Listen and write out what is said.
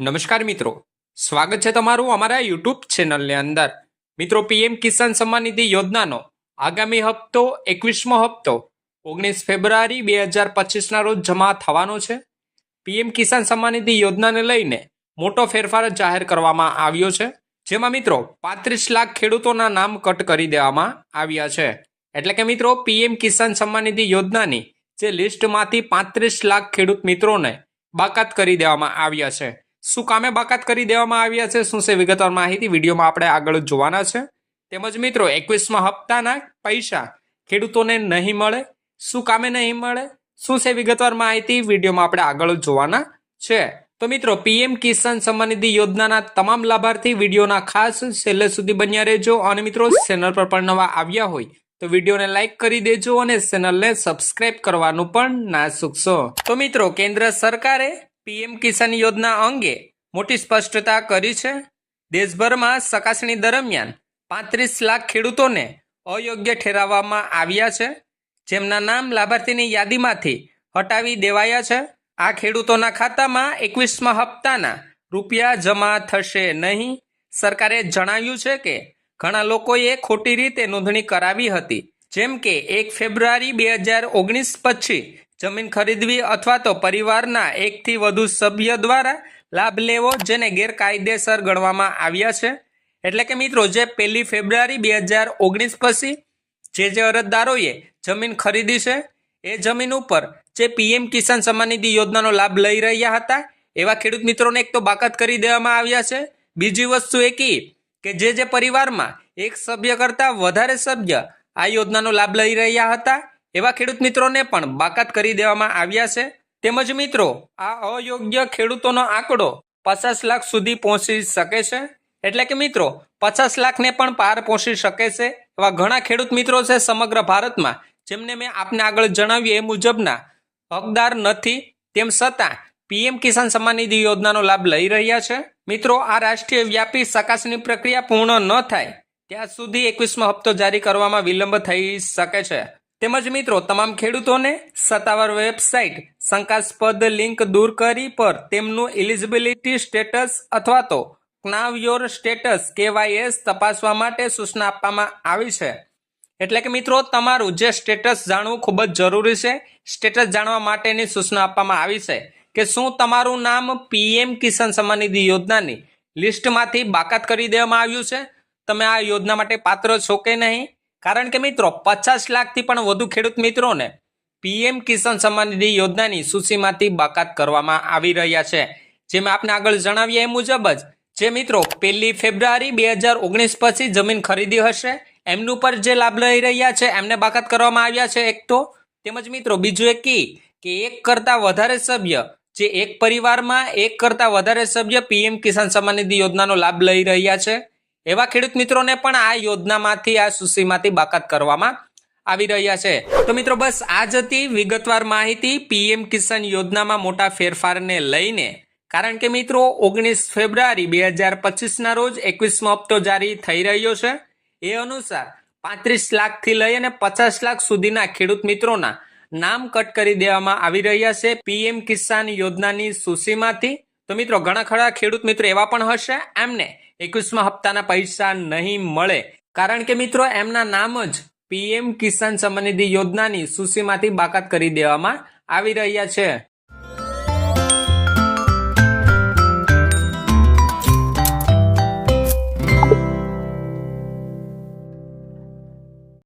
નમસ્કાર મિત્રો. સ્વાગત છે તમારું અમારા યુટ્યુબ ચેનલની અંદર. મિત્રો, પીએમ કિસાન સન્માન નિધિ યોજનાનો આગામી હપ્તો એકવીસમો હપ્તો ઓગણીસ ફેબ્રુઆરી બે હજાર પચીસના રોજ જમા થવાનો છે. પીએમ કિસાન સન્માન નિધિ યોજનાને લઈને મોટો ફેરફાર જાહેર કરવામાં આવ્યો છે. જેમાં મિત્રો પાંત્રીસ લાખ ખેડૂતોના નામ કટ કરી દેવામાં આવ્યા છે. એટલે કે મિત્રો, પીએમ કિસાન સન્માન નિધિ યોજનાની જે લિસ્ટમાંથી પાંત્રીસ લાખ ખેડૂત મિત્રોને બાકાત કરી દેવામાં આવ્યા છે. શું કામે બાકાત કરી દેવામાં આવ્યા છે, શું છે વિગતવાર માહિતી વિડીયોમાં આપણે આગળ જોવાના છે. તેમજ મિત્રો, એકવીસમાં હપ્તાના પૈસા ખેડૂતોને નહીં મળે, શું કામે નહીં મળે, શું છે વિગતવાર માહિતી વિડીયોમાં આપણે આગળ જોવાના છે. તો મિત્રો, પીએમ કિસાન સન્માન નિધિ યોજનાના તમામ લાભાર્થી વિડીયોના ખાસ છેલ્લે સુધી બન્યા રહેજો અને મિત્રો, ચેનલ પર પણ નવા આવ્યા હોય તો વિડીયોને લાઇક કરી દેજો અને ચેનલને સબસ્ક્રાઇબ કરવાનું પણ ના ચૂકશો તો મિત્રો, કેન્દ્ર સરકારે પીએમ કિસાન યોજના અંગે મોટી સ્પષ્ટતા કરી છે. દેશભરમાં ચકાસણી દરમિયાન પાંત્રીસ લાખ ખેડૂતોને અયોગ્ય ઠેરવવામાં આવ્યા છે. જેમના નામ લાભાર્થીની યાદીમાંથી હટાવી દેવાયા છે. આ ખેડૂતોના ખાતામાં એકવીસમા હપ્તાના રૂપિયા જમા થશે નહીં. સરકારે જણાવ્યું છે કે ઘણા લોકોએ ખોટી રીતે નોંધણી કરાવી હતી. જેમ કે એક ફેબ્રુઆરી બે હજાર ઓગણીસ પછી જમીન ખરીદવી અથવા તો પરિવારના એકથી વધુ સભ્ય દ્વારા લાભ લેવો જેને ગેરકાયદેસર ગણવામાં આવ્યા છે. એટલે કે મિત્રો, જે પહેલી ફેબ્રુઆરી બે હજાર ઓગણીસ પછી જે જે અરજદારોએ જમીન ખરીદી છે, એ જમીન ઉપર જે પીએમ કિસાન સન્માન યોજનાનો લાભ લઈ રહ્યા હતા, એવા ખેડૂત મિત્રોને એક તો બાકાત કરી દેવામાં આવ્યા છે. બીજી વસ્તુ એ કે જે જે પરિવારમાં એક સભ્ય કરતાં વધારે સભ્ય આ યોજનાનો લાભ લઈ રહ્યા હતા એવા ખેડૂત મિત્રોને પણ બાકાત કરી દેવામાં આવ્યા છે. તેમજ મિત્રો, આ અયોગ્ય ખેડૂતોનો આંકડો પચાસ લાખ સુધી પહોંચી શકે છે. એટલે કે મિત્રો, પચાસ લાખને પણ પાર પહોંચી શકે છે. એવા ઘણા ખેડૂત મિત્રો છે સમગ્ર ભારતમાં, જેમને મેં આપને આગળ જણાવ્યું એ મુજબના હકદાર નથી. તેમ છતાં, પીએમ કિસાન સન્માન નિધિ યોજનાનો લાભ લઈ રહ્યા છે. મિત્રો, આ રાષ્ટ્રીય વ્યાપી ચકાસણી પ્રક્રિયા પૂર્ણ ન થાય, ત્યાં સુધી એકવીસમો હપ્તો જારી કરવામાં વિલંબ થઈ શકે છે. તેમજ મિત્રો, તમામ ખેડૂતોને સત્તાવાર વેબસાઇટ, શંકાસ્પદ લિંક દૂર કરી પર તેમનું એલિજિબિલિટી સ્ટેટસ અથવા તો ક્નાવ યોર સ્ટેટસ કેવાયએસ તપાસવા માટે સૂચના આપવામાં આવી છે. એટલે કે મિત્રો, તમારું જે સ્ટેટસ જાણવું ખૂબ જ જરૂરી છે. સ્ટેટસ જાણવા માટેની સૂચના આપવામાં આવી છે કે શું તમારું નામ પીએમ કિસાન સન્માન નિધિ યોજનાની લિસ્ટમાંથી બાકાત કરી દેવામાં આવ્યું છે? તમે આ યોજના માટે પાત્ર છો કે નહીં? કારણ કે મિત્રો, પચાસ લાખથી પણ વધુ ખેડૂત મિત્રોને પીએમ કિસાન સન્માન નિધિ યોજનાની સૂચિમાંથી બાકાત કરવામાં આવી રહ્યા છે. જેમાં આપને આગળ જણાવીએ એ મુજબ જ, જે મિત્રો, પહેલી ફેબ્રુઆરી બે હજાર ઓગણીસ પછી જમીન ખરીદી હશે, એમનું પર જે લાભ લઈ રહ્યા છે, એમને બાકાત કરવામાં આવ્યા છે એક તો. તેમજ મિત્રો, બીજું એક કે એક કરતાં વધારે સભ્ય, જે એક પરિવારમાં એક કરતાં વધારે સભ્ય પીએમ કિસાન સન્માન નિધિ યોજનાનો લાભ લઈ રહ્યા છે. એવા ખેડૂત મિત્રોને પણ આ યોજનામાંથી, આ સૂચિમાંથી બાકાત કરવામાં આવી રહ્યા છે. તો મિત્રો, બસ આ જ હતી વિગતવાર માહિતી. પીએમ કિસાન યોજનામાં મોટા ફેરફારને લઈને, કારણ કે મિત્રો, ઓગણીસ ફેબ્રુઆરી બે હજાર પચીસના રોજ એકવીસમો હપ્તો જારી થઈ રહ્યો છે. એ અનુસાર પાંત્રીસ લાખથી લઈ અને પચાસ લાખ સુધીના ખેડૂત મિત્રોના નામ કટ કરી દેવામાં આવી રહ્યા છે. પીએમ કિસાન યોજનાની સૂચિમાંથી તો મિત્રો, ઘણા ખરા ખેડૂત મિત્રો એવા પણ હશે, એમને એકવીસમા હપ્તાના પૈસા નહીં મળે. કારણ કે મિત્રો, એમના નામ જ પીએમ કિસાન નિધિ યોજનાની સૂચિમાંથી બાકાત કરી દેવામાં આવી રહ્યા છે.